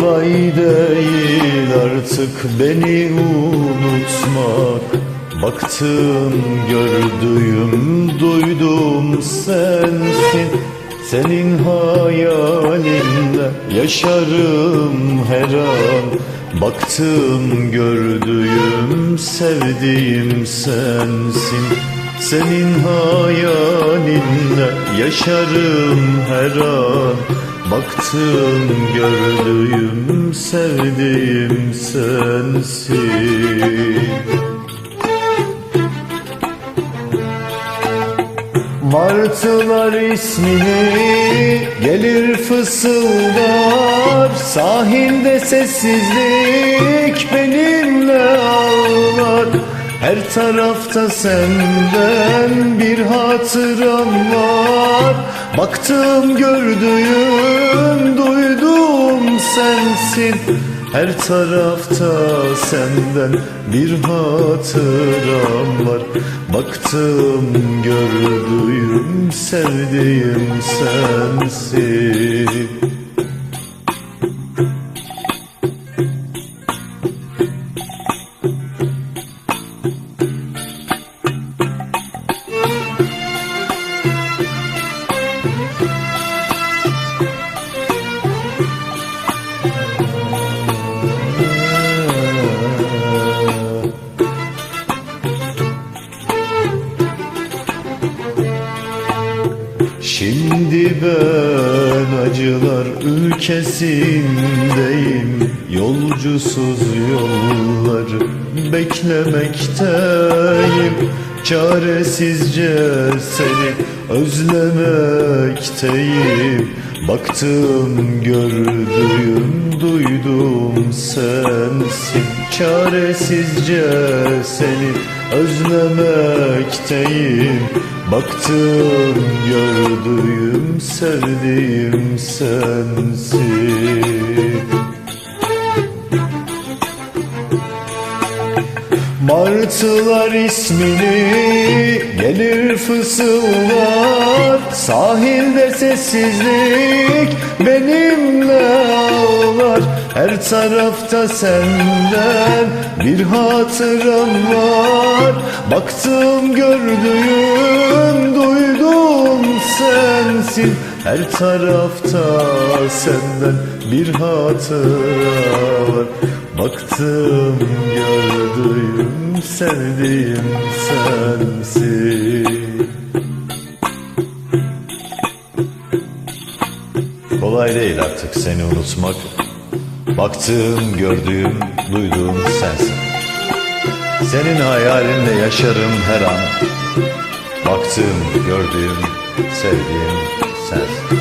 Kolay değil artık beni unutmak. Baktım gördüğüm duydum sensin. Senin hayalinle yaşarım her an. Baktım gördüğüm sevdiğim sensin. Senin hayalinle yaşarım her an Baktım gördüğüm sevdiğim sensin. Martılar ismini gelir fısıldar Sahilde sessizlik benimle ağlar. Her tarafta senden bir hatıram var. Baktım gördüğüm sensin her tarafta senden bir hatıram var. Baktım gördüğüm sevdiğim sensin ben acılar ülkesindeyim. Yolcusuz yolları beklemekteyim. Çaresizce seni özlemekteyim. Baktım gördüğüm sensin Çaresizce seni özlemekteyim Baktım gördüğüm sevdiğim sensin Martılar ismini gelir fısıldar Sahilde sessizlik benimle ağlar. Her tarafta senden bir hatıram var. Baktım gördüğüm duydum sensin. Her tarafta senden bir hatıra var Baktım gördüğüm sevdiğim sensin. Kolay değil artık seni unutmak. Baktığım, gördüğüm, duyduğum sensin. Senin hayalinle yaşarım her an. Baktığım, gördüğüm, sevdiğim sensin